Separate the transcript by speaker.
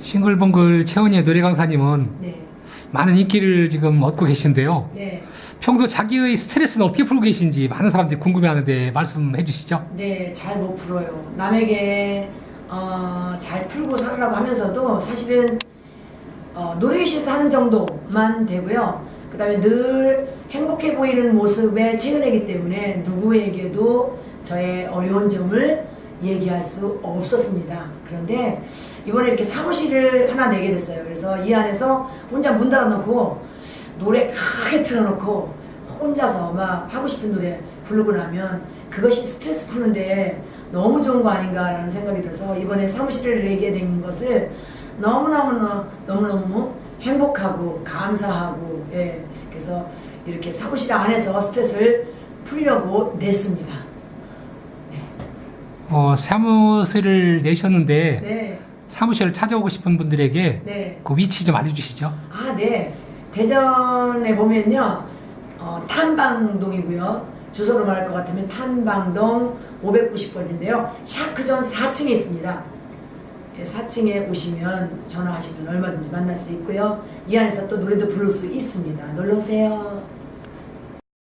Speaker 1: 싱글벙글 최원희의 노래 강사님은
Speaker 2: 네.
Speaker 1: 많은 인기를 지금 얻고 계신데요.
Speaker 2: 네.
Speaker 1: 평소 자기의 스트레스는 어떻게 풀고 계신지 많은 사람들이 궁금해하는데 말씀해 주시죠.
Speaker 2: 네, 잘 못 풀어요. 남에게 어, 잘 풀고 살으라고 하면서도 사실은 어, 노래교실에서 하는 정도만 되고요. 그 다음에 늘 행복해 보이는 모습에 최근이기 때문에 누구에게도 저의 어려운 점을 얘기할 수 없었습니다. 그런데 이번에 이렇게 사무실을 하나 내게 됐어요. 그래서 이 안에서 혼자 문 닫아놓고 노래 크게 틀어놓고 혼자서 막 하고 싶은 노래 부르고 나면 그것이 스트레스 푸는데 너무 좋은 거 아닌가라는 생각이 들어서 이번에 사무실을 내게 된 것을 너무너무 너무너무 행복하고 감사하고 예 그래서 이렇게 사무실 안에서 스트레스를 풀려고 냈습니다.
Speaker 1: 어, 사무실을 내셨는데
Speaker 2: 네,
Speaker 1: 사무실을 찾아오고 싶은 분들에게
Speaker 2: 네.
Speaker 1: 그 위치 좀 알려주시죠.
Speaker 2: 아, 네. 대전에 보면요, 어, 탄방동이고요. 주소로 말할 것 같으면 탄방동 590번지인데요. 샤크존 4층에 있습니다. 예, 4층에 오시면 전화하시면 얼마든지 만날 수 있고요. 이 안에서 또 노래도 부를 수 있습니다. 놀러 오세요.